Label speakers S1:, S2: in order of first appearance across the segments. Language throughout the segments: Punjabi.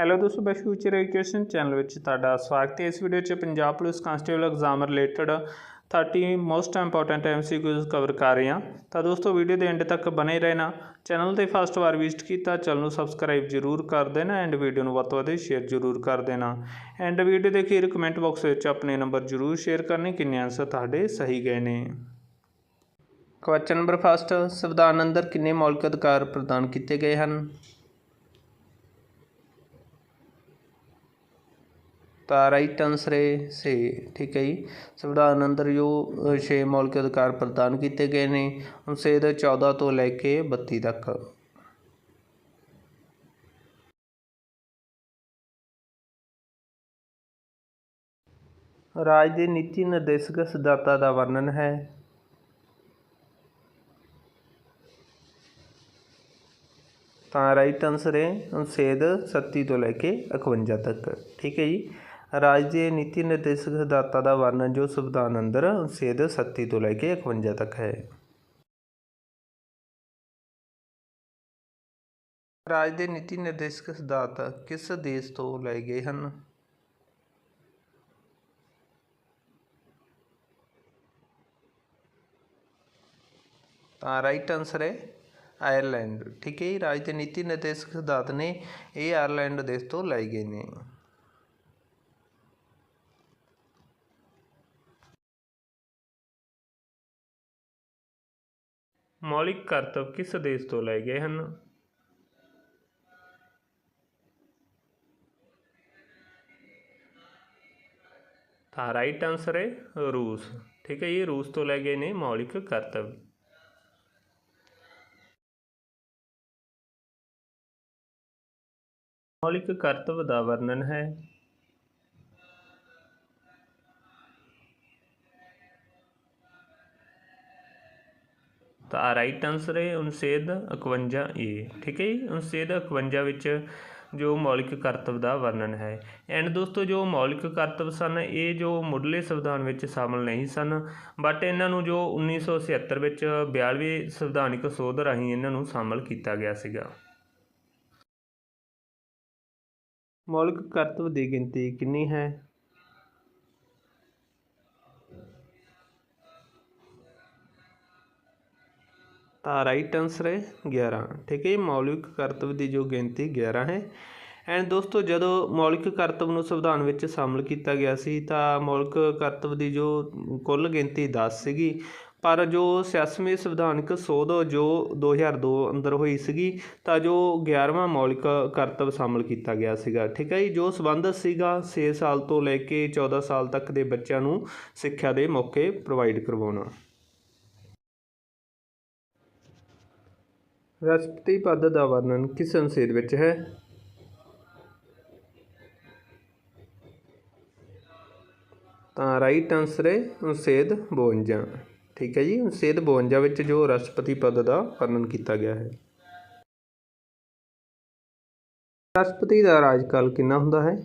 S1: ਹੈਲੋ ਦੋਸਤੋ, ਬੈਸ਼ ਫਿਊਚਰ ਐਜੂਕੇਸ਼ਨ ਚੈਨਲ ਵਿੱਚ ਤੁਹਾਡਾ ਸਵਾਗਤ ਹੈ। ਇਸ ਵੀਡੀਓ 'ਚ Punjab police constable exam related 30 most important MCQs cover ਕਰ ਰਹੇ ਹਾਂ। ਤਾਂ ਦੋਸਤੋ ਵੀਡੀਓ ਦੇ ਐਂਡ ਤੱਕ ਬਨੇ ਰਹਿਣਾ। ਚੈਨਲ ਤੇ ਫਸਟ ਵਾਰ ਵਿਜ਼ਿਟ ਕੀਤਾ, ਚੈਨਲ ਨੂੰ ਸਬਸਕ੍ਰਾਈਬ ਜਰੂਰ ਕਰ ਦੇਣਾ ਐਂਡ ਵੀਡੀਓ ਨੂੰ ਵੱਧ ਤੋਂ ਵੱਧ ਸ਼ੇਅਰ ਜਰੂਰ ਕਰ ਦੇਣਾ। ਐਂਡ ਵੀਡੀਓ ਦੇ ਅਖੀਰ ਕਮੈਂਟ ਬਾਕਸ ਵਿੱਚ ਆਪਣੇ ਨੰਬਰ ਜਰੂਰ ਸ਼ੇਅਰ ਕਰਨੇ। ਕਿੰਨੇ ਆਨਸਰ ਤੁਹਾਡੇ ਸਹੀ ਗਏ ਨੇ। ਕੁਐਸਚਨ ਨੰਬਰ ਫਸਟ ਸੰਵਿਧਾਨ ਅੰਦਰ ਕਿੰਨੇ ਮੌਲਿਕ ਅਧਿਕਾਰ ਪ੍ਰਦਾਨ ਕੀਤੇ ਗਏ ਹਨ? ਤਾਂ ਰਾਈਟ ਆਨਸਰ ਹੈ ਸੇ, ਠੀਕ ਹੈ ਜੀ। ਸੰਵਿਧਾਨ ਅੰਦਰ ਜੋ 6 ਮੌਲਿਕ ਅਧਿਕਾਰ ਪ੍ਰਦਾਨ ਕੀਤੇ ਗਏ ਨੇ। ਅਨੁਛੇਦ 14 ਤੋਂ ਲੈ ਕੇ 32 ਤੱਕ। ਰਾਜ ਦੇ ਨੀਤੀ ਨਿਰਦੇਸ਼ਕ ਸਿਧਾਂਤਾਂ ਦਾ ਵਰਣਨ ਹੈ। ਤਾਂ ਰਾਈਟ ਆਨਸਰ ਹੈ ਅਨੁਛੇਦ 37 ਤੋਂ ਲੈ ਕੇ 51 ਤੱਕ। ਠੀਕ ਹੈ ਜੀ। ਰਾਜ ਦੇ ਨੀਤੀ ਨਿਰਦੇਸ਼ਕ ਸਿਧਾਂਤਾਂ ਦਾ ਵਰਣਨ ਜੋ ਸੰਵਿਧਾਨ ਅੰਦਰ ਅਨੁਛੇਦ 37 ਤੋਂ ਲੈ ਕੇ 51 ਤੱਕ ਹੈ। ਰਾਜ ਦੇ ਨੀਤੀ ਨਿਰਦੇਸ਼ਕ ਸਿਧਾਂਤ ਕਿਸ ਦੇਸ਼ ਤੋਂ ਲਏ ਗਏ ਹਨ? ਤਾਂ ਰਾਈਟ ਆਨਸਰ ਹੈ ਆਇਰਲੈਂਡ ਠੀਕ ਹੈ ਰਾਜ ਦੇ ਨੀਤੀ ਨਿਰਦੇਸ਼ਕ ਸਿਧਾਂਤ ਨੇ ਇਹ ਆਇਰਲੈਂਡ ਦੇਸ਼ ਤੋਂ ਲਏ ਗਏ ਨੇ। ਮੌਲਿਕ ਕਰਤੱਵ ਕਿਸ ਦੇਸ਼ ਤੋਂ ਲਏ ਗਏ ਹਨ? ਤਾਂ ਰਾਈਟ ਆਨਸਰ ਹੈ ਰੂਸ। ਠੀਕ ਹੈ ਜੀ, ਰੂਸ ਤੋਂ ਲਏ ਗਏ ਨੇ ਮੌਲਿਕ ਕਰਤੱਵ। ਮੌਲਿਕ ਕਰਤੱਵ ਦਾ ਵਰਣਨ ਹੈ ਤਾਂ ਰਾਈਟ ਆਨਸਰ ਹੈ ਅਨੁਛੇਦ 51 ਏ ਠੀਕ ਹੈ ਜੀ? ਅਨੁਛੇਦ 51 ਵਿੱਚ ਜੋ ਮੌਲਿਕ ਕਰਤੱਵ ਦਾ ਵਰਣਨ ਹੈ। ਐਂਡ ਦੋਸਤੋ, ਜੋ ਮੌਲਿਕ ਕਰਤੱਵ ਸਨ, ਇਹ ਜੋ ਮੁੱਢਲੇ ਸੰਵਿਧਾਨ ਵਿੱਚ ਸ਼ਾਮਲ ਨਹੀਂ ਸਨ ਬਟ ਇਹਨਾਂ ਨੂੰ ਜੋ 1976 ਵਿੱਚ 42ਵੇਂ ਸੰਵਿਧਾਨਿਕ ਸੋਧ ਰਾਹੀਂ ਇਹਨਾਂ ਨੂੰ ਸ਼ਾਮਲ ਕੀਤਾ ਗਿਆ ਸੀਗਾ। ਮੌਲਿਕ ਕਰਤੱਵ ਦੀ ਗਿਣਤੀ ਕਿੰਨੀ ਹੈ? ਤਾਂ ਰਾਈਟ ਆਨਸਰ ਹੈ 11 ਠੀਕ ਹੈ ਜੀ, ਮੌਲਿਕ ਕਰਤੱਵ ਦੀ ਜੋ ਗਿਣਤੀ 11 ਹੈ। ਐਂਡ ਦੋਸਤੋ, ਜਦੋਂ ਮੌਲਿਕ ਕਰਤੱਵ ਨੂੰ ਸੰਵਿਧਾਨ ਵਿੱਚ ਸ਼ਾਮਲ ਕੀਤਾ ਗਿਆ ਸੀ, ਤਾਂ ਮੌਲਿਕ ਕਰਤੱਵ ਦੀ ਜੋ ਕੁੱਲ ਗਿਣਤੀ 10 ਸੀਗੀ। ਪਰ ਜੋ 86ਵੀਂ ਸੰਵਿਧਾਨਕ ਸੋਧ ਜੋ 2002 ਅੰਦਰ ਹੋਈ ਸੀਗੀ, ਤਾਂ ਜੋ 11ਵਾਂ ਮੌਲਿਕ ਕਰਤੱਵ ਸ਼ਾਮਲ ਕੀਤਾ ਗਿਆ ਸੀਗਾ। ਠੀਕ ਹੈ ਜੀ, ਜੋ ਸਬੰਧ ਸੀਗਾ 6 ਸਾਲ ਤੋਂ ਲੈ ਕੇ 14 ਸਾਲ ਤੱਕ ਦੇ ਬੱਚਿਆਂ ਨੂੰ ਸਿੱਖਿਆ ਦੇ ਮੌਕੇ ਪ੍ਰੋਵਾਈਡ ਕਰਵਾਉਣਾ। ਰਾਸ਼ਟਰਪਤੀ ਪਦ ਦਾ ਵਰਣਨ ਕਿਸ ਅਨੁਛੇਦ ਵਿੱਚ ਹੈ? ਤਾਂ ਰਾਈਟ ਆਨਸਰ ਹੈ ਅਨੁਛੇਦ 52 ਠੀਕ ਹੈ ਜੀ ਅਨੁਛੇਦ 52 ਵਿੱਚ ਜੋ ਰਾਸ਼ਟਰਪਤੀ ਪਦ ਦਾ ਵਰਣਨ ਕੀਤਾ ਗਿਆ ਹੈ। ਰਾਸ਼ਟਰਪਤੀ ਦਾ ਰਾਜਕਾਲ ਕਿੰਨਾ ਹੁੰਦਾ ਹੈ?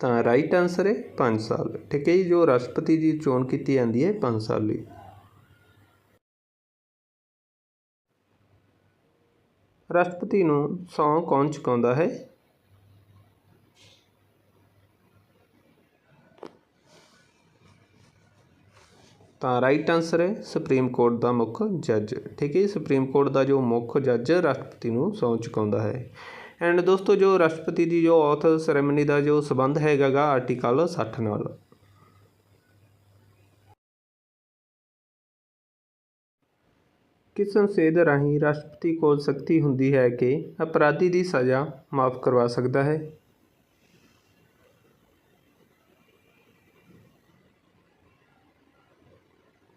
S1: ਤਾਂ ਰਾਈਟ ਆਨਸਰ ਹੈ 5 ਸਾਲ। ਠੀਕ ਹੈ ਜੀ, ਜੋ ਰਾਸ਼ਟਰਪਤੀ ਦੀ ਚੋਣ ਕੀਤੀ ਜਾਂਦੀ ਹੈ 5 ਸਾਲ ਲਈ। ਰਾਸ਼ਟਰਪਤੀ ਨੂੰ ਸਹੁੰ ਕੌਣ ਚੁਕਾਉਂਦਾ ਹੈ? ਤਾਂ ਰਾਈਟ ਆਨਸਰ ਹੈ ਸੁਪਰੀਮ ਕੋਰਟ ਦਾ ਮੁੱਖ ਜੱਜ। ਠੀਕ ਹੈ ਜੀ, ਸੁਪਰੀਮ ਕੋਰਟ ਦਾ ਜੋ ਮੁੱਖ ਜੱਜ ਰਾਸ਼ਟਰਪਤੀ ਨੂੰ ਸਹੁੰ ਚੁਕਾਉਂਦਾ ਹੈ। ਐਂਡ ਦੋਸਤੋ, ਜੋ ਰਾਸ਼ਟਰਪਤੀ ਦੀ, ਜੋ ਔਥ ਸੈਰੇਮਨੀ ਦਾ, ਜੋ ਸਬੰਧ ਹੈਗਾਗਾ ਆਰਟੀਕਲ 60 ਨਾਲ। ਕਿਸ ਸੰਸੇਦ ਰਾਹੀਂ ਰਾਸ਼ਟਰਪਤੀ ਕੋਲ ਸ਼ਕਤੀ ਹੁੰਦੀ ਹੈ ਕਿ ਅਪਰਾਧੀ ਦੀ ਸਜ਼ਾ ਮਾਫ ਕਰਵਾ ਸਕਦਾ ਹੈ?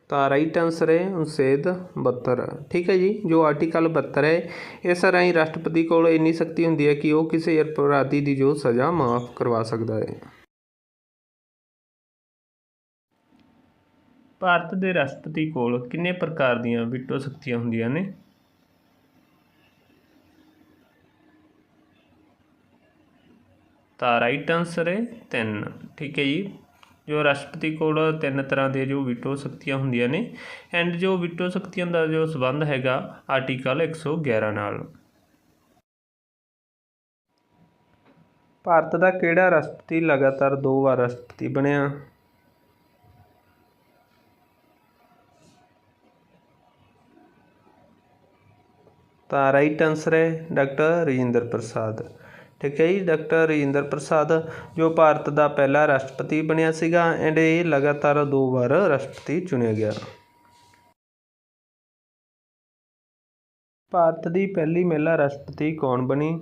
S1: ਤਾਂ ਰਾਈਟ ਆਨਸਰ ਹੈ ਅਨੁਛੇਦ 72 ਠੀਕ ਹੈ ਜੀ, ਜੋ ਆਰਟੀਕਲ 72 ਹੈ, ਇਸ ਰਾਹੀਂ ਰਾਸ਼ਟਰਪਤੀ ਕੋਲ ਇੰਨੀ ਸ਼ਕਤੀ ਹੁੰਦੀ ਹੈ ਕਿ ਉਹ ਕਿਸੇ ਅਪਰਾਧੀ ਦੀ ਜੋ ਸਜ਼ਾ ਮਾਫ ਕਰਵਾ ਸਕਦਾ ਹੈ। ਭਾਰਤ ਦੇ ਰਾਸ਼ਟਰਪਤੀ ਕੋਲ ਕਿੰਨੇ ਪ੍ਰਕਾਰ ਦੀਆਂ ਵਿਟੋ ਸ਼ਕਤੀਆਂ ਹੁੰਦੀਆਂ ਨੇ? ਤਾਂ ਰਾਈਟ ਆਨਸਰ ਹੈ 3 ਠੀਕ ਹੈ ਜੀ ਜੋ ਰਾਸ਼ਟਰਪਤੀ ਕੋਲ ਤਿੰਨ ਤਰ੍ਹਾਂ ਦੇ ਜੋ ਵੀਟੋ ਸ਼ਕਤੀਆਂ ਹੁੰਦੀਆਂ ਨੇ ਐਂਡ ਜੋ ਵੀਟੋ ਸ਼ਕਤੀਆਂ ਦਾ ਜੋ ਸਬੰਧ ਹੈਗਾ ਆਰਟੀਕਲ 111 ਨਾਲ। ਭਾਰਤ ਦਾ ਕਿਹੜਾ ਰਾਸ਼ਟਰਪਤੀ ਲਗਾਤਾਰ ਦੋ ਵਾਰ ਰਾਸ਼ਟਰਪਤੀ ਬਣਿਆ? ਤਾਂ ਰਾਈਟ ਆਨਸਰ ਹੈ ਡਾਕਟਰ ਰਜਿੰਦਰ ਪ੍ਰਸਾਦ। ਠੀਕ ਹੈ ਜੀ ਡਾਕਟਰ ਰਜਿੰਦਰ ਪ੍ਰਸਾਦ, ਜੋ ਭਾਰਤ ਦਾ ਪਹਿਲਾ ਰਾਸ਼ਟਰਪਤੀ ਬਣਿਆ ਸੀਗਾ ਐਂਡ ਇਹ ਲਗਾਤਾਰ ਦੋ ਵਾਰ ਰਾਸ਼ਟਰਪਤੀ ਚੁਣਿਆ ਗਿਆ। ਭਾਰਤ ਦੀ ਪਹਿਲੀ ਮਹਿਲਾ ਰਾਸ਼ਟਰਪਤੀ ਕੌਣ ਬਣੀ?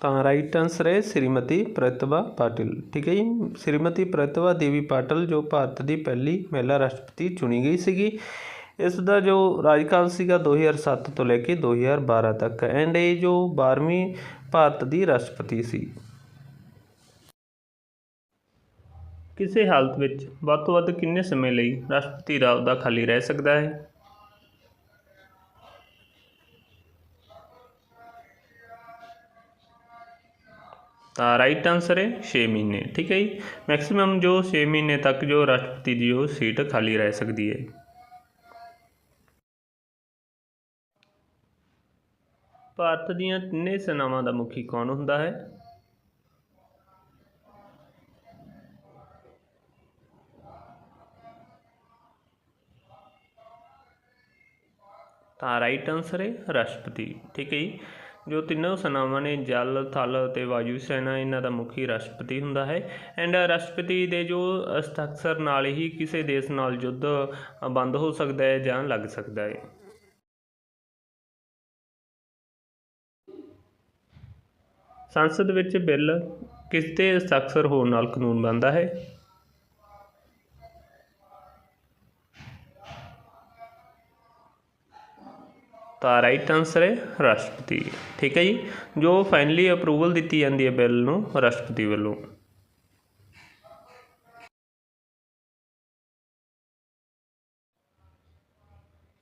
S1: ਤਾਂ ਰਾਈਟ ਆਨਸਰ ਹੈ ਸ਼੍ਰੀਮਤੀ ਪ੍ਰਤਿਭਾ ਪਾਟਿਲ। ਠੀਕ ਹੈ ਜੀ, ਸ਼੍ਰੀਮਤੀ ਪ੍ਰਤਿਭਾ ਦੇਵੀ ਪਾਟਿਲ, ਜੋ ਭਾਰਤ ਦੀ ਪਹਿਲੀ ਮਹਿਲਾ ਰਾਸ਼ਟਰਪਤੀ ਚੁਣੀ ਗਈ ਸੀਗੀ। ਇਸ ਦਾ ਜੋ ਰਾਜਕਾਲ ਸੀਗਾ 2007 ਤੋਂ ਲੈ ਕੇ 2012 ਤੱਕ ਐਂਡ ਇਹ ਜੋ 12ਵੀਂ ਭਾਰਤ ਦੀ ਰਾਸ਼ਟਰਪਤੀ ਸੀ। ਕਿਸੇ ਹਾਲਤ ਵਿੱਚ ਵੱਧ ਤੋਂ ਵੱਧ ਕਿੰਨੇ ਸਮੇਂ ਲਈ ਰਾਸ਼ਟਰਪਤੀ ਦਾ ਅਹੁਦਾ ਖਾਲੀ ਰਹਿ ਸਕਦਾ ਹੈ? ਤਾਂ ਰਾਈਟ ਆਨਸਰ ਹੈ 6 ਮਹੀਨੇ, ਠੀਕ ਹੈ ਜੀ? ਮੈਕਸਿਮਮ ਜੋ 6 ਮਹੀਨੇ ਤੱਕ ਜੋ ਰਾਸ਼ਟਰਪਤੀ ਦੀ ਉਹ ਸੀਟ ਖਾਲੀ ਰਹਿ ਸਕਦੀ ਹੈ। ਭਾਰਤ ਦੀਆਂ ਤਿੰਨੇ ਸੈਨਾਵਾਂ ਦਾ ਮੁਖੀ ਕੌਣ ਹੁੰਦਾ ਹੈ? ਤਾਂ ਰਾਈਟ ਆਨਸਰ ਹੈ ਰਾਸ਼ਟਰਪਤੀ। ਠੀਕ ਹੈ ਜੀ। ਜੋ ਤਿੰਨੋਂ ਸੈਨਾਵਾਂ ਨੇ ਜਲ, ਥਲ ਅਤੇ ਵਾਯੂ ਸੈਨਾ, ਇਹਨਾਂ ਦਾ ਮੁਖੀ ਰਾਸ਼ਟਰਪਤੀ ਹੁੰਦਾ ਹੈ। ਐਂਡ ਰਾਸ਼ਟਰਪਤੀ ਦੇ ਜੋ ਹਸਤਾਖਰ ਨਾਲ ਹੀ ਕਿਸੇ ਦੇਸ਼ ਨਾਲ ਯੁੱਧ ਬੰਦ ਹੋ ਸਕਦਾ ਹੈ ਜਾਂ ਲੱਗ ਸਕਦਾ ਹੈ। ਸੰਸਦ ਵਿੱਚ ਬਿੱਲ ਕਿਸ ਦੇ ਹਸਤਾਖਰ ਹੋਣ ਨਾਲ ਕਾਨੂੰਨ ਬਣਦਾ ਹੈ? ਤਾਂ ਰਾਈਟ ਆਨਸਰ ਹੈ ਰਾਸ਼ਟਰਪਤੀ। ਠੀਕ ਹੈ ਜੀ? ਜੋ ਫਾਈਨਲੀ ਅਪਰੂਵਲ ਦਿੱਤੀ ਜਾਂਦੀ ਹੈ ਬਿੱਲ ਨੂੰ ਰਾਸ਼ਟਰਪਤੀ ਵੱਲੋਂ।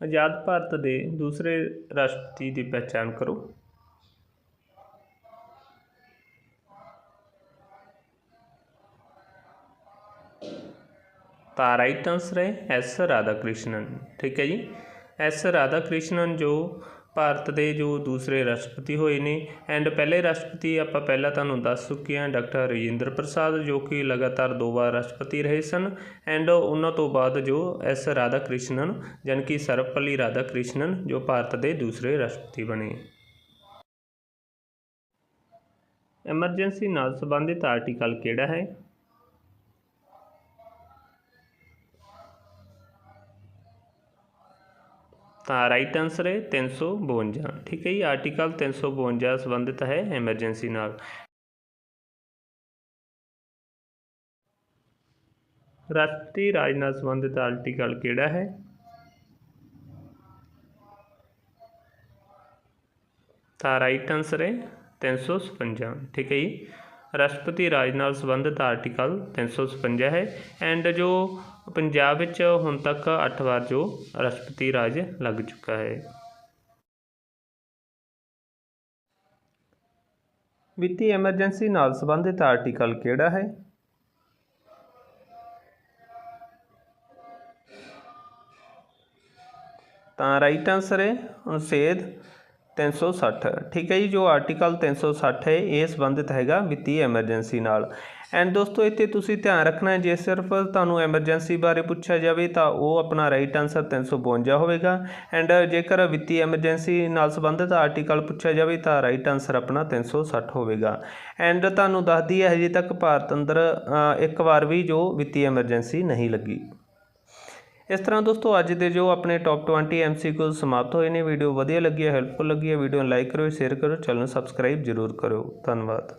S1: ਆਜ਼ਾਦ ਭਾਰਤ ਦੇ ਦੂਸਰੇ ਰਾਸ਼ਟਰਪਤੀ ਦੀ ਪਹਿਚਾਣ ਕਰੋ। ਤਾਂ ਰਾਈਟ ਆਨਸਰ ਹੈ ਐਸ ਰਾਧਾ ਕ੍ਰਿਸ਼ਨਨ ਠੀਕ ਹੈ ਜੀ? ਐਸ ਰਾਧਾ ਕ੍ਰਿਸ਼ਨਨ ਜੋ ਭਾਰਤ ਦੇ ਜੋ ਦੂਸਰੇ ਰਾਸ਼ਟਰਪਤੀ ਹੋਏ ਨੇ, ਐਂਡ ਪਹਿਲੇ ਰਾਸ਼ਟਰਪਤੀ ਆਪਾਂ ਪਹਿਲਾਂ ਤੁਹਾਨੂੰ ਦੱਸ ਚੁੱਕੇ ਹਾਂ ਡਾਕਟਰ ਰਜਿੰਦਰ ਪ੍ਰਸਾਦ, ਜੋ ਕਿ ਲਗਾਤਾਰ ਦੋ ਵਾਰ ਰਾਸ਼ਟਰਪਤੀ ਰਹੇ ਸਨ, ਐਂਡ ਉਹਨਾਂ ਤੋਂ ਬਾਅਦ ਜੋ ਐਸ ਰਾਧਾ ਕ੍ਰਿਸ਼ਨਨ ਜਾਣੀ ਕਿ ਸਰਵਪੱਲੀ ਰਾਧਾ ਕ੍ਰਿਸ਼ਨਨ ਜੋ ਭਾਰਤ ਦੇ ਦੂਸਰੇ ਰਾਸ਼ਟਰਪਤੀ ਬਣੇ। ਐਮਰਜੈਂਸੀ ਨਾਲ ਸੰਬੰਧਿਤ ਆਰਟੀਕਲ ਕਿਹੜਾ ਹੈ? ਤਾਂ ਰਾਈਟ ਆਨਸਰ ਹੈ 352 ਠੀਕ ਹੈ ਜੀ ਆਰਟੀਕਲ 352 ਸੰਬੰਧਿਤ ਹੈ ਐਮਰਜੈਂਸੀ ਨਾਲ ਰਾਸ਼ਟਰੀ ਰਾਜ ਨਾਲ ਸੰਬੰਧਿਤ ਆਰਟੀਕਲ ਕਿਹੜਾ ਹੈ ਤਾਂ ਰਾਈਟ ਆਨਸਰ ਹੈ 356 ਠੀਕ ਹੈ ਜੀ ਰਾਸ਼ਟਰਪਤੀ ਰਾਜ ਨਾਲ ਸੰਬੰਧਿਤ ਆਰਟੀਕਲ 356 ਹੈ ਐਂਡ ਜੋ ਪੰਜਾਬ ਵਿੱਚ ਹੁਣ ਤੱਕ 8 ਵਾਰ ਜੋ ਰਾਸ਼ਟਰਪਤੀ ਰਾਜ ਲੱਗ ਚੁੱਕਾ ਹੈ। ਵਿੱਤੀ ਐਮਰਜੈਂਸੀ ਨਾਲ ਸੰਬੰਧਿਤ ਆਰਟੀਕਲ ਕਿਹੜਾ ਹੈ? ਤਾਂ ਰਾਈਟ ਆਨਸਰ ਹੈ, ਅਨੁਛੇਦ 360 ਠੀਕ ਹੈ ਜੀ, ਜੋ ਆਰਟੀਕਲ 360 ਹੈ, ਇਹ ਸੰਬੰਧਿਤ ਹੈਗਾ ਵਿੱਤੀ ਐਮਰਜੈਂਸੀ ਨਾਲ। ਐਂਡ ਦੋਸਤੋ, ਇੱਥੇ ਤੁਸੀਂ ਧਿਆਨ ਰੱਖਣਾ ਹੈ, ਜੇ ਸਿਰਫ ਤੁਹਾਨੂੰ ਐਮਰਜੈਂਸੀ ਬਾਰੇ ਪੁੱਛਿਆ ਜਾਵੇ, ਤਾਂ ਉਹ ਆਪਣਾ ਰਾਈਟ ਆਨਸਰ 352 ਹੋਵੇਗਾ। ਐਂਡ ਜੇਕਰ ਵਿੱਤੀ ਐਮਰਜੈਂਸੀ ਨਾਲ ਸੰਬੰਧਿਤ ਆਰਟੀਕਲ ਪੁੱਛਿਆ ਜਾਵੇ, ਤਾਂ ਰਾਈਟ ਆਨਸਰ ਆਪਣਾ 360 ਹੋਵੇਗਾ। ਐਂਡ ਤੁਹਾਨੂੰ ਦੱਸਦੀ ਹੈ, ਹਜੇ ਤੱਕ ਭਾਰਤ ਅੰਦਰ ਇੱਕ ਵਾਰ ਵੀ ਜੋ ਵਿੱਤੀ ਐਮਰਜੈਂਸੀ ਨਹੀਂ ਲੱਗੀ। ਇਸ ਤਰ੍ਹਾਂ ਦੋਸਤੋ, ਅੱਜ ਦੇ ਜੋ ਆਪਣੇ ਟੌਪ 20 ਐਮਸੀਕਿਊ ਸਮਾਪਤ ਹੋਏ ਨੇ, ਵੀਡੀਓ ਵਧੀਆ ਲੱਗੀ ਹੈ ਹੈਲਪਫੁਲ ਲੱਗੀ ਹੈ, ਵੀਡੀਓ ਨੂੰ ਲਾਈਕ ਕਰੋ ਸ਼ੇਅਰ ਕਰੋ ਚੈਨਲ ਨੂੰ ਸਬਸਕ੍ਰਾਈਬ ਜ਼ਰੂਰ ਕਰੋ ਧੰਨਵਾਦ।